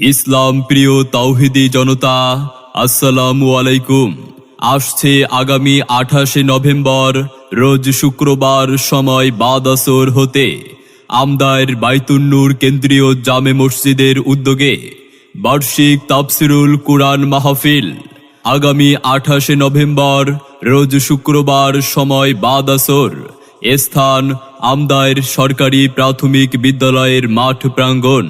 ইসলাম প্রিয় তাওহিদি জনতা, আসসালামু আলাইকুম। আসছে আগামী আঠাশে নভেম্বর, রোজ শুক্রবার সময় বাদ আসর হতে। আমদায়ের বাইতুন্নুর কেন্দ্রীয় জামে মসজিদের উদ্যোগে বার্ষিক তাফসিরুল কুরআন মাহফিল। আগামী আঠাশে নভেম্বর, রোজ শুক্রবার সময় বাদ আসর। স্থান আমদায়ের সরকারি প্রাথমিক বিদ্যালয়ের মাঠ প্রাঙ্গণ।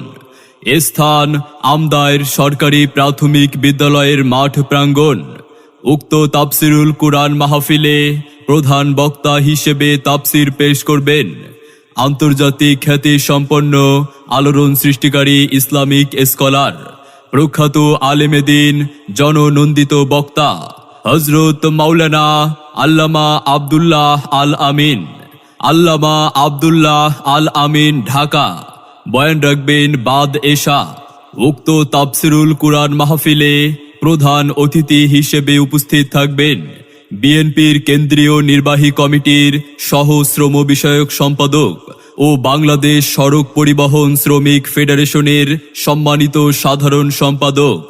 স্থান আমদায়ের সরকারি প্রাথমিক বিদ্যালয়ের মাঠ প্রাঙ্গণ। উক্ত তাফসিরুল কুরআন মাহফিলে প্রধান বক্তা হিসেবে তাফসির পেশ করবেন। আন্তর্জাতিক খ্যাতি সম্পন্ন আলোড়ন সৃষ্টিকারী ইসলামিক স্কলার, প্রখ্যাত আলেমেদিন জননন্দিত বক্তা হজরত মাওলানা আল্লামা আবদুল্লাহ আল আমিন, আল্লামা আবদুল্লাহ আল আমিন, ঢাকা। বয়ান রাখবেন বাদ এশা। উক্ত তাফসিরুল কুরআন মাহফিলে প্রধান অতিথি হিসেবে উপস্থিত থাকবেন বিএনপির কেন্দ্রীয় নির্বাহী কমিটির সহ শ্রম বিষয়ক সম্পাদক ও বাংলাদেশ সড়ক পরিবহন শ্রমিক ফেডারেশনের সম্মানিত সাধারণ সম্পাদক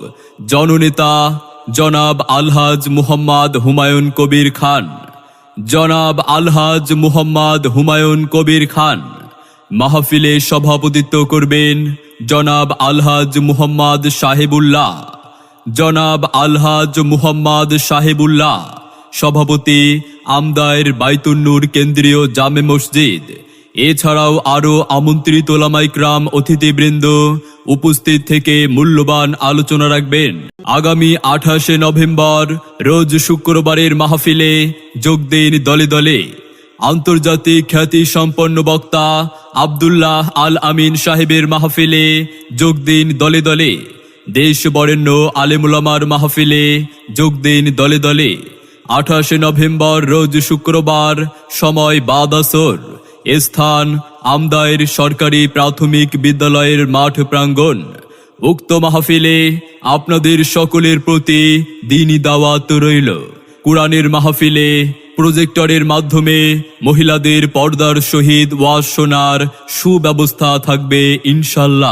জননেতা জনাব আলহাজ মুহাম্মদ হুমায়ুন কবির খান। জনাব আলহাজ মুহাম্মদ হুমায়ুন কবির খান। মাহফিলে সভাপতিত্ব করবেন জনাব আলহাজ মুহাম্মদ সাহেবুল্লাহ। জনাব আলহাজ মুহাম্মদ সাহেবুল্লাহ, সভাপতি আমদায়ের বাইতুন্নুর কেন্দ্রীয় জামে মসজিদ। এছাড়াও আরও আমন্ত্রিত ওলামাইকরাম অতিথিবৃন্দ উপস্থিত থেকে মূল্যবান আলোচনা রাখবেন। আগামী আঠাশে নভেম্বর, রোজ শুক্রবারের মাহফিলে যোগ দিন দলে দলে। আন্তর্জাতিক খ্যাতি সম্পন্ন বক্তা আবদুল্লাহ আল আমিন সাহেবের মাহফিলে যোগ দিন দলে দলে। দেশ বরেণ্য আলেমুলামার মাহফিলে যোগ দিন দলে দলে। আঠাশে নভেম্বর রোজ শুক্রবার সময় বাদাসর স্থান আমদায়ের সরকারি প্রাথমিক বিদ্যালয়ের মাঠ প্রাঙ্গণ। উক্ত মাহফিলে আপনাদের সকলের প্রতি দিনই দাওয়াত রইল। কোরআনের মাহফিলে প্রজেক্টরের মাধ্যমে মহিলাদের পর্দার সহিত ওয়াজ শোনার সুব্যবস্থা থাকবে ইনশাল্লাহ।